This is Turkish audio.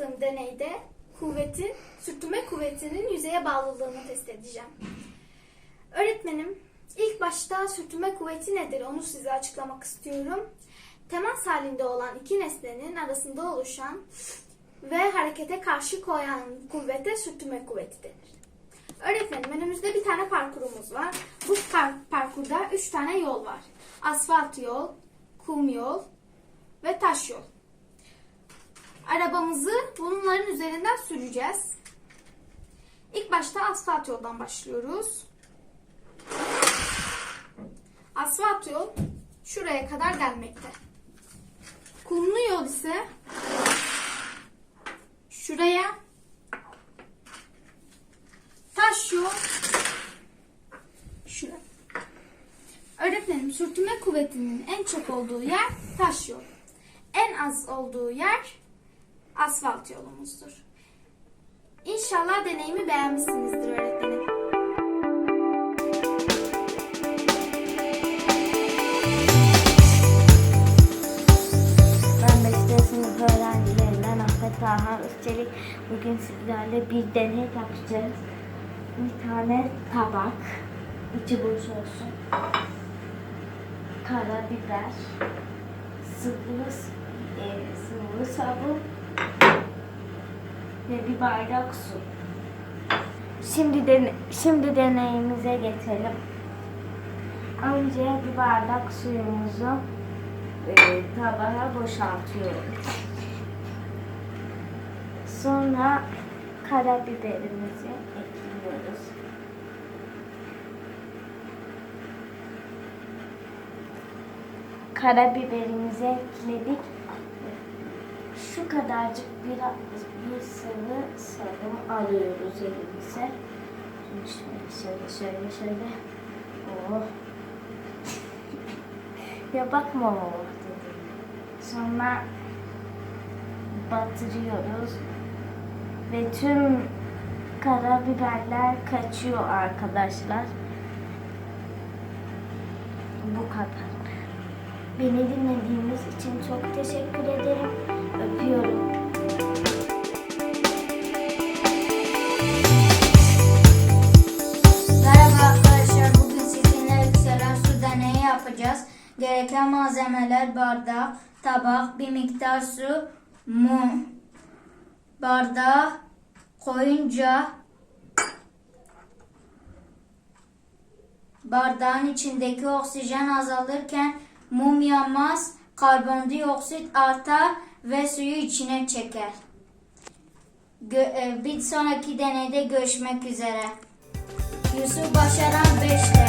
yaptığım deneyde kuvvetin, sürtünme kuvvetinin yüzeye bağlılığını test edeceğim. Öğretmenim, ilk başta sürtünme kuvveti nedir onu size açıklamak istiyorum. Temas halinde olan iki nesnenin arasında oluşan ve harekete karşı koyan kuvvete sürtünme kuvveti denir. Öğretmenim önümüzde bir tane parkurumuz var. Bu par- parkurda üç tane yol var. Asfalt yol, kum yol ve taş yol. Arabamızı bunların üzerinden süreceğiz. İlk başta asfalt yoldan başlıyoruz. Asfalt yol şuraya kadar gelmekte. Kumlu yol ise şuraya taş yol şuraya. Öğretmenim sürtünme kuvvetinin en çok olduğu yer taş yol. En az olduğu yer asfalt yolumuzdur. İnşallah deneyimi beğenmişsinizdir öğretmenim. Ben 5. sınıf öğrencilerinden Ahmet Taha Özçelik. Bugün sizlerle bir deney yapacağız. Bir tane tabak, içi boş olsun. Karabiber, sıvı, e, sıvı sabun ve bir bardak su. Şimdi dene, şimdi deneyimize geçelim. Önce bir bardak suyumuzu e, tabağa boşaltıyorum. Sonra karabiberimizi ekliyoruz. Karabiberimizi ekledik. Şu kadarcık biraz bir sıvı sabun alıyoruz elimize. Şöyle şöyle şöyle şöyle. Oh. Ya bakma o dedi. Sonra batırıyoruz ve tüm karabiberler kaçıyor arkadaşlar. Bu kadar. Beni dinlediğiniz için çok teşekkür ederim. Öpüyorum. Merhaba arkadaşlar. Bugün sizinle yükselen su yapacağız. Gereken malzemeler bardak, tabak, bir miktar su, mum. Bardağı koyunca bardağın içindeki oksijen azalırken mum yanmaz, karbondioksit artar ve suyu içine çeker. Gö- e, bir sonraki deneyde görüşmek üzere. Yusuf Başaran 5'te.